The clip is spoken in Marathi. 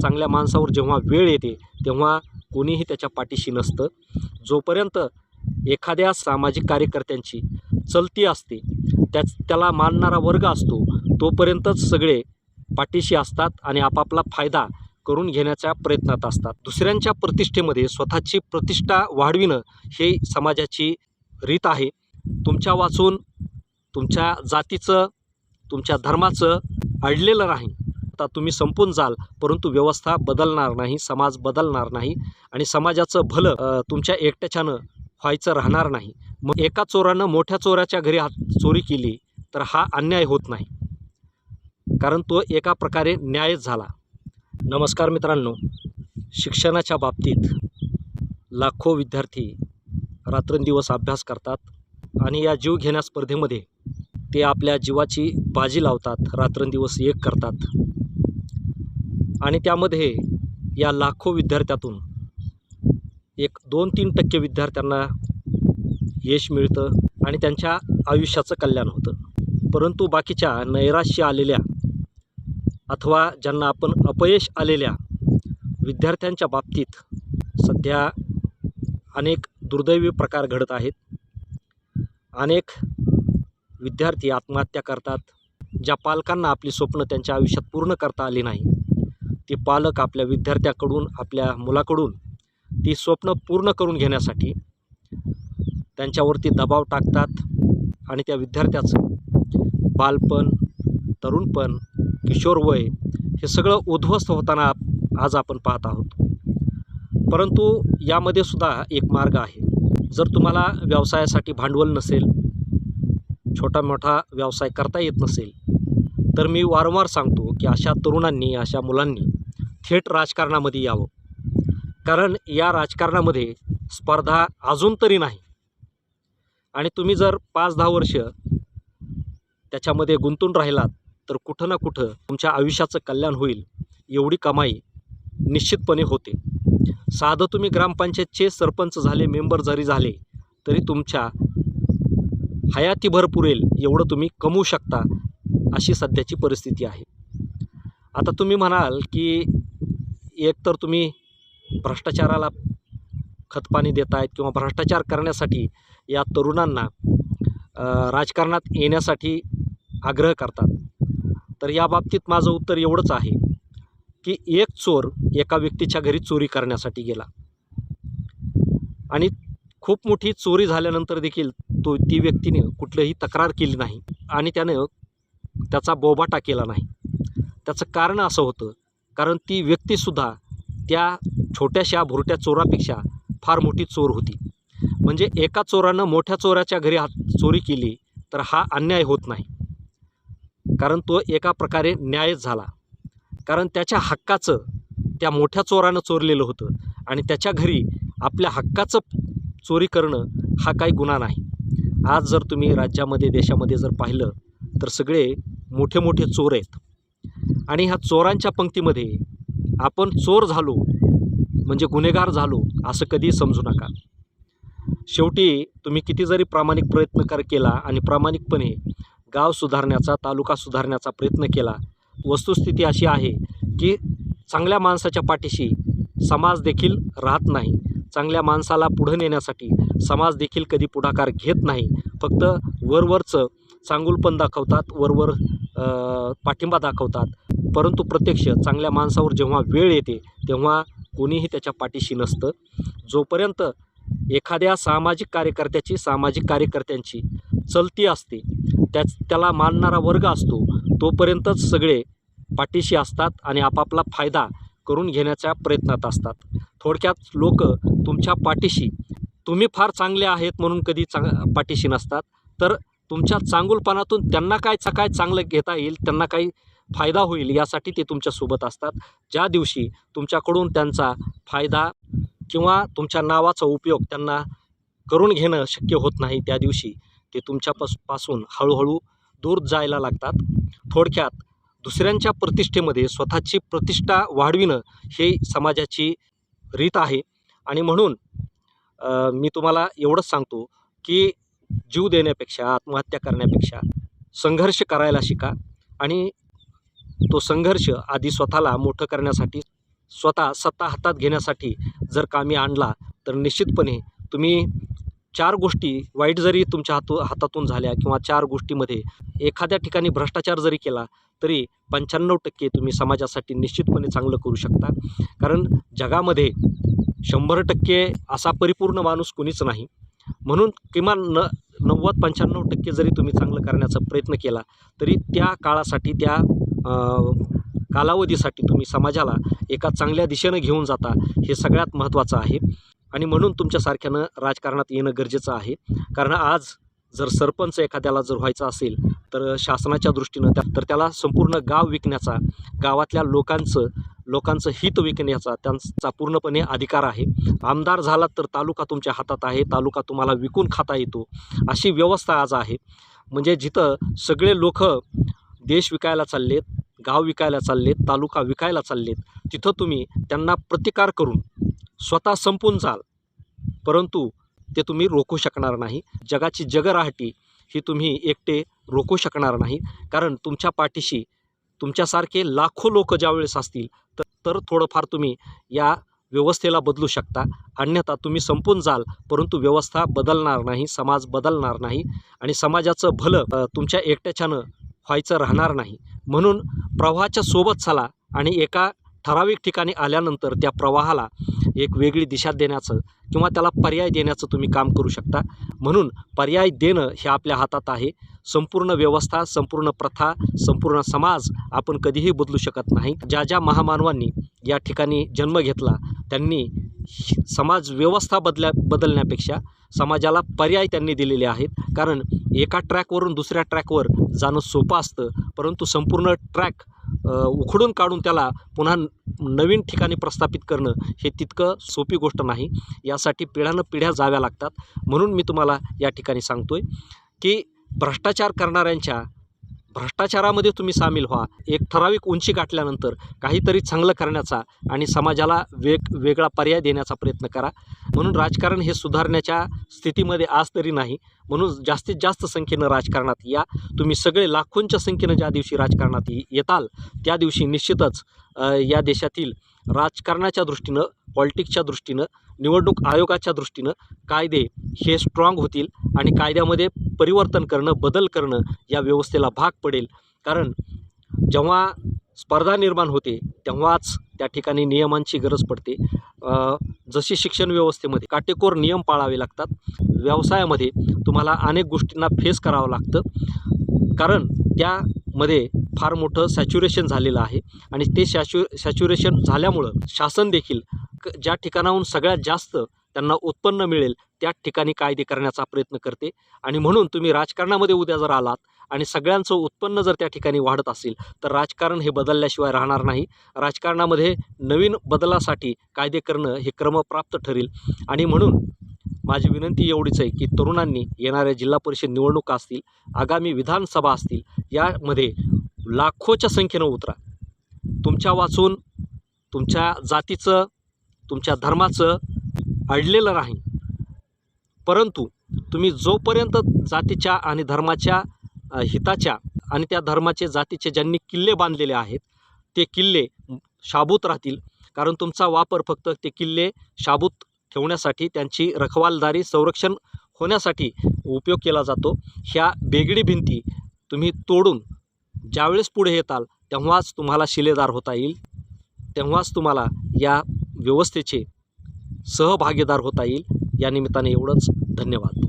चांगल्या माणसावर जेव्हा वेळ येते तेव्हा कोणीही त्याच्या पाठीशी नसतं. जोपर्यंत एखाद्या सामाजिक कार्यकर्त्यांची चलती असते त्याच त्याला मानणारा वर्ग असतो तोपर्यंतच सगळे पाठीशी असतात आणि आपापला फायदा करून घेण्याच्या प्रयत्नात असतात. दुसऱ्यांच्या प्रतिष्ठेमध्ये स्वतःची प्रतिष्ठा वाढविणं हे समाजाची रीत आहे. तुमच्या वाचून तुमच्या जातीचं तुमच्या धर्माचं अडलेलं नाही सत्ता तुम्ही संपून जाल परंतु व्यवस्था बदलणार नाही समाज बदलणार नाही आणि समाजाचं भलं तुमच्या एकट्याच्यानं व्हायचं राहणार नाही. मग एका चोरानं मोठ्या चोराच्या घरी हात चोरी केली तर हा अन्याय होत नाही. कारण तो एका प्रकारे न्यायच झाला. नमस्कार मित्रांनो. शिक्षणाच्या बाबतीत लाखो विद्यार्थी रात्रंदिवस अभ्यास करतात आणि या जीव घेण्या स्पर्धेमध्ये ते आपल्या जीवाची बाजी लावतात रात्रंदिवस एक करतात. आणि त्यामध्ये या लाखो विद्यार्थ्यातून एक दोन तीन टक्के विद्यार्थ्यांना यश मिळतं आणि त्यांच्या आयुष्याचं कल्याण होतं. परंतु बाकीच्या नैराश्य आलेल्या अथवा ज्यांना आपण अपयश आलेल्या विद्यार्थ्यांच्या बाबतीत सध्या अनेक दुर्दैवी प्रकार घडत आहेत. अनेक विद्यार्थी आत्महत्या करतात. ज्या पालकांना आपली स्वप्न त्यांच्या आयुष्यात पूर्ण करता आली नाही ते पालक आपल्या विद्यार्थ्याकडून आपल्या मुलाकडून ती स्वप्न पूर्ण करून घेण्यासाठी त्यांच्यावरती दबाव टाकतात आणि त्या विद्यार्थ्याचं बालपण तरुणपण किशोरवय हे सगळं उद्ध्वस्त होताना आज आपण पाहत आहोत. परंतु यामध्ये सुद्धा एक मार्ग आहे. जर तुम्हाला व्यवसायासाठी भांडवल नसेल छोटा मोठा व्यवसाय करता येत नसेल तर मी वारंवार सांगतो की अशा तरुणांनी अशा मुलांनी थेट राजकारणामध्ये यावं. कारण या राजकारणामध्ये स्पर्धा अजून तरी नाही. आणि तुम्ही जर पाच दहा वर्ष त्याच्यामध्ये गुंतून राहिलात तर कुठं ना कुठं तुमच्या आयुष्याचं कल्याण होईल एवढी कमाई निश्चितपणे होते. साधं तुम्ही ग्रामपंचायतचे सरपंच झाले मेंबर जरी झाले तरी तुमच्या हयातीभर पुरेल एवढं तुम्ही कमवू शकता अशी सध्याची परिस्थिती आहे. आता तुम्ही म्हणाल की एकतर तुम्ही भ्रष्टाचाराला खतपाणी देत आहेत किंवा भ्रष्टाचार करण्यासाठी या तरुणांना राजकारणात येण्यासाठी आग्रह करतात. तर या बाबतीत माझं उत्तर एवढंच आहे की एक चोर एका व्यक्तीच्या घरी चोरी करण्यासाठी गेला. आणि खूप मोठी चोरी झाल्यानंतर देखील तो ती व्यक्तीने कुठलंही तक्रार केली नाही आणि त्यानं त्याचा बोबाटा केला नाही. त्याचं कारण असं होतं कारण ती व्यक्तीसुद्धा त्या छोट्याशा भुरट्या चोरापेक्षा फार मोठी चोर होती. म्हणजे एका चोरानं मोठ्या चोराच्या घरी हात चोरी केली तर हा अन्याय होत नाही. कारण तो एका प्रकारे न्यायच झाला. कारण त्याच्या हक्काचं त्या मोठ्या चोरानं चोरलेलं होतं आणि त्याच्या घरी आपल्या हक्काचं चोरी करणं हा काही गुन्हा नाही. आज जर तुम्ही राज्यामध्ये देशामध्ये जर पाहिलं तर सगळे मोठे मोठे चोर आहेत. आणि ह्या चोरांच्या पंक्तीमध्ये आपण चोर झालो म्हणजे गुन्हेगार झालो असं कधी समजू नका. शेवटी तुम्ही किती जरी प्रामाणिक प्रयत्न कर केला आणि प्रामाणिकपणे गाव सुधारण्याचा तालुका सुधारण्याचा प्रयत्न केला वस्तुस्थिती अशी आहे की चांगल्या माणसाच्या पाठीशी समाज देखील राहत नाही. चांगल्या माणसाला पुढं नेण्यासाठी समाज देखील कधी पुढाकार घेत नाही. फक्त वरवरचं चांगुलपण दाखवतात वरवर पाठिंबा दाखवतात. परंतु प्रत्यक्ष चांगल्या माणसावर जेव्हा वेळ येते तेव्हा कोणीही त्याच्या पाठीशी नसतं. जोपर्यंत एखाद्या सामाजिक कार्यकर्त्याची सामाजिक कार्यकर्त्यांची चलती असते त्याच त्याला मानणारा वर्ग असतो तोपर्यंतच सगळे पाठीशी असतात आणि आपापला फायदा करून घेण्याच्या प्रयत्नात असतात. थोडक्यात लोक तुमच्या पाठीशी तुम्ही फार चांगले आहेत म्हणून कधी चांग पाठीशी नसतात. तर तुमच्या चांगुलपणातून त्यांना काय काय चांगलं घेता येईल त्यांना काही फायदा होईल यासाठी ते तुमच्यासोबत असतात. ज्या दिवशी तुमच्याकडून त्यांचा फायदा किंवा तुमच्या नावाचा उपयोग त्यांना करून घेणं शक्य होत नाही त्या दिवशी ते तुमच्यापासपासून हळूहळू दूर जायला लागतात. थोडक्यात दुसऱ्यांच्या प्रतिष्ठेमध्ये स्वतःची प्रतिष्ठा वाढविणं हे समाजाची रीत आहे. आणि म्हणून मी तुम्हाला एवढंच सांगतो की जीव देण्यापेक्षा आत्महत्या करण्यापेक्षा संघर्ष करायला शिका आणि तो संघर्ष आधी स्वतःला मोठं करण्यासाठी स्वतः सत्ता हातात घेण्यासाठी जर कामी आणला तर निश्चितपणे तुम्ही चार गोष्टी वाईट जरी तुमच्या हातू हातातून झाल्या किंवा चार गोष्टीमध्ये एखाद्या ठिकाणी भ्रष्टाचार जरी केला तरी पंच्याण्णव टक्के तुम्ही समाजासाठी निश्चितपणे चांगलं करू शकता. कारण जगामध्ये शंभर टक्के असा परिपूर्ण माणूस कुणीच नाही. म्हणून किमान न नव्वद पंच्याण्णव टक्के जरी तुम्ही चांगलं करण्याचा प्रयत्न केला तरी त्या काळासाठी त्या कालावधीसाठी तुम्ही समाजाला एका चांगल्या दिशेनं घेऊन जाता हे सगळ्यात महत्त्वाचं आहे. आणि म्हणून तुमच्यासारख्यानं राजकारणात येणं गरजेचं आहे. कारण आज जर सरपंच एखाद्याला जर व्हायचं असेल तर शासनाच्या दृष्टीनं त्या तर त्याला संपूर्ण गाव विकण्याचा गावातल्या लोकांचं लोकांचं हित विकण्याचा त्यांचा पूर्णपणे अधिकार आहे. आमदार झाला तर तालुका तुमच्या हातात आहे तालुका तुम्हाला विकून खाता येतो. अशी व्यवस्था आज आहे. म्हणजे जिथं सगळे लोक देश विकायला चाललेत गाव विकायला चाललेत तालुका विकायला चाललेत तिथं तुम्ही त्यांना प्रतिकार करून स्वतः संपून जाल. परंतु ते तुम्ही रोखू शकणार नाही. जगाची जगराहटी ही तुम्ही एकटे रोखू शकणार नाही. कारण तुमच्या पाठीशी तुमच्यासारखे लाखो लोक ज्यावेळेस असतील तर तर थोडंफार तुम्ही या व्यवस्थेला बदलू शकता. अन्यथा तुम्ही संपून जाल परंतु व्यवस्था बदलणार नाही समाज बदलणार नाही. आणि समाजाचं भलं तुमच्या एकट्याच्यानं व्हायचं राहणार नाही. म्हणून प्रवाहाच्या सोबत चला आणि एका ठराविक ठिकाणी आल्यानंतर त्या प्रवाहाला एक वेगळी दिशा देण्याचं किंवा त्याला पर्याय देण्याचं तुम्ही काम करू शकता. म्हणून पर्याय देणं हे आपल्या हातात आहे. संपूर्ण व्यवस्था संपूर्ण प्रथा संपूर्ण समाज आपण कधीही बदलू शकत नाही. ज्या ज्या महामानवांनी या ठिकाणी जन्म घेतला त्यांनी समाज व्यवस्था बदल्या बदलण्यापेक्षा समाजाला पर्याय त्यांनी दिलेले आहेत. कारण एका ट्रॅकवरून दुसऱ्या ट्रॅकवर जाणं सोपं असतं परंतु संपूर्ण ट्रॅक उखडून काढून त्याला पुन्हा नवीन ठिकाणी प्रस्थापित करणं हे तितकं सोपी गोष्ट नाही. यासाठी पिढ्यानं पिढ्या जाव्या लागतात. म्हणून मी तुम्हाला या ठिकाणी सांगतो आहे की भ्रष्टाचार करणाऱ्यांच्या भ्रष्टाचारामध्ये तुम्ही सामील व्हा. एक ठराविक उंची गाठल्यानंतर काहीतरी चांगलं करण्याचा आणि समाजाला वेग वेगळा पर्याय देण्याचा प्रयत्न करा. म्हणून राजकारण हे सुधारण्याच्या स्थितीमध्ये आज तरी नाही. म्हणून जास्तीत जास्त संख्येनं राजकारणात या. तुम्ही सगळे लाखोंच्या संख्येनं ज्या दिवशी राजकारणात येताल त्या दिवशी निश्चितच या देशातील राजकारणाच्या दृष्टीनं पॉलिटिक्सच्या दृष्टीनं निवडणूक आयोगाच्या दृष्टीनं कायदे हे स्ट्रॉंग होतील आणि कायद्यामध्ये परिवर्तन करणं बदल करणं या व्यवस्थेला भाग पडेल. कारण जेव्हा स्पर्धा निर्माण होते तेव्हाच त्या ठिकाणी नियमांची गरज पडते. जशी शिक्षण व्यवस्थेमध्ये काटेकोर नियम पाळावे लागतात व्यवसायामध्ये तुम्हाला अनेक गोष्टींना फेस करावं लागतं. कारण त्यामध्ये फार मोठं सॅच्युरेशन झालेलं आहे. आणि ते सॅच्यु सॅच्युरेशन झाल्यामुळं शासन देखील क- ज्या ठिकाणाहून सगळ्यात जास्त त्यांना उत्पन्न मिळेल त्या ठिकाणी कायदे करण्याचा प्रयत्न करते. आणि म्हणून तुम्ही राजकारणामध्ये उद्या जर आलात आणि सगळ्यांचं उत्पन्न जर त्या ठिकाणी वाढत असेल तर राजकारण हे बदलल्याशिवाय राहणार नाही. राजकारणामध्ये नवीन बदलासाठी कायदे करणं हे क्रमप्राप्त ठरेल. आणि म्हणून माझी विनंती एवढीच आहे की तरुणांनी येणाऱ्या जिल्हा परिषद निवडणुका असतील आगामी विधानसभा असतील यामध्ये लाखोच्या संख्येनं उतरा. तुमच्या वाचून तुमच्या जातीचं तुमच्या धर्माचं अडलेलं नाही. परंतु तुम्ही जोपर्यंत जातीच्या आणि धर्माच्या हिताच्या आणि त्या धर्माचे जातीचे ज्यांनी किल्ले बांधलेले आहेत ते किल्ले शाबूत राहतील. कारण तुमचा वापर फक्त ते किल्ले शाबूत ठेवण्यासाठी त्यांची रखवालदारी संरक्षण होण्यासाठी उपयोग केला जातो. ह्या बेगडी भिंती तुम्ही तोडून ज्यावेळेस पुढे येताल तेव्हाच तुम्हाला शिलेदार होता येईल. तेव्हाच तुम्हाला या व्यवस्थेचे सहभागीदार होता येईल. या निमित्ताने एवढंच. धन्यवाद.